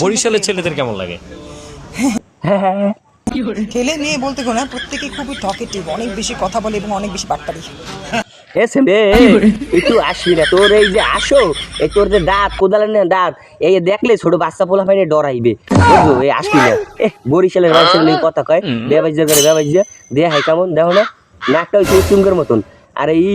বরিশালের ছেলেদের কেমন লাগে? ছেলে মেয়ে বলতে গো না প্রত্যেকে খুবই টকেটিভ অনেক বেশি কথা বলে এবং অনেক বেশি বাটপারি। এ ছেলে একটু আসবি না তোর এই যে আসো এই তোর যে দাঁত কোদালের না দাঁত এই দেখলে ছোট বাচ্চা পোলা ডরাইবে। বুঝলো এই আসবি না। এ বরিশালের মানুষের কথা কয় বেবাইজা করে বেবাইজা দেয়া হয় কেমন দেখো না নাকটা হচ্ছে চুঙ্গের মতন। আর এই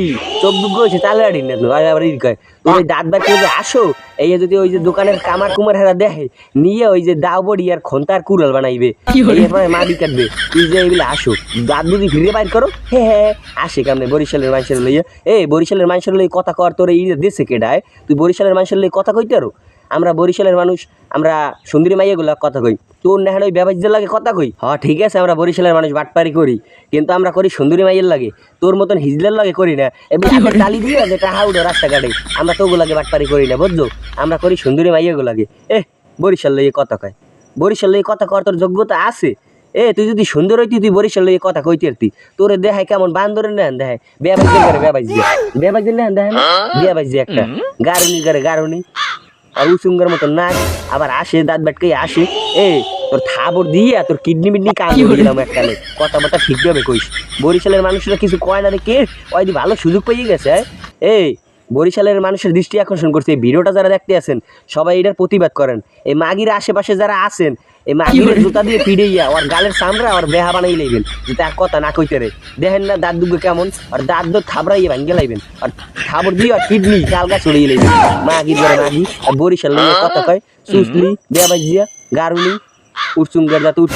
চোখ দুঃখ হয়েছে তালে আড়ি না তো আবার ই কয় তুমি দাঁত বার করে আসো এই যে যদি ওই যে দোকানের কামার কুমার হেরা দেখে নিয়ে ওই যে দাও বড়ি আর খন্তার কুড়াল বানাইবে এরপরে মাটি কাটবে তুই যে এগুলো আসো দাঁত যদি ফিরে বাইর করো হে হে আসে কেমনে বরিশালের মানুষের লইয়া এ বরিশালের মানুষের লই কথা কর তোর এই দেশে কেডায় তুই বরিশালের মানুষের লই কথা কইতে আরও আমরা বরিশালের মানুষ আমরা সুন্দরী মাইয়াগুলা কথা কই তোর নেহান ওই ব্যবসার লাগে কথা কই? হ, ঠিক আছে, আমরা বরিশালের মানুষ, বাটপারি করি। কিন্তু আমরা করি সুন্দরী মাইয়ের লাগে। তোর মতন হিজলের লাগে করি না। হাতে তালি দিয়ে যে টাহা উঠো রাস্তাঘাটে। আমরা তো ওগুলাকে বাটপারি করি না বুঝলো আমরা করি সুন্দরী মাইয়াগুলাকে এ বরিশাল লইয়ে কথা কয়। বরিশাল লইয়ে কথা কর তোর যোগ্যতা আছে। এ, তুই যদি সুন্দর হইতি, তুই বরিশাল লইয়ে কথা কইতে আরতি তোরে দেখাই কেমন বান্দরের নেন দেখায়। বেবাজ দিয়ে করে বেবাজ দিয়ে বেবাজ দিয়ে নেন দেখেন বেবাজ দিয়ে একটা। গারুনি করে গারুনি। আর উচুঙ্গার মতো নাক আবার আসে, দাঁত বাটকে আসে। এ তোর থাবর দিয়ে তোর কিডনি মিডনি করে দিলাম একটা কথা বার্তা ঠিকভাবে কইস। বরিশালের মানুষরা কিছু কয় না রে কে ওই ভালো সুযোগ পেয়ে গেছে এই বরিশালের মানুষের দৃষ্টি আকর্ষণ করছে। এই ভিডিওটা যারা দেখতে আছেন সবাই এটার প্রতিবাদ করেন। এই মাগির আশেপাশে যারা আছেন এই মাগির জুতা দিয়ে পিড়েইয়া ওর গালের সামরা ওর বেহা বানাই লাইবেন যে তার কথা না কইতে রে। দেখেন না দাঁত দুগ্গ কেমন? আর দাঁত দোর থাবড়াইয়ে ভাঙ্গে লাইবেন। আর থাবর দিয়ে আর কিডনি গালগা চড়িয়ে লাইবেন। মাগির করে মাগি আর বরিশাল কথা কয় সুসলি বেয়া বাজিয়া उठ चुंगा तो उठ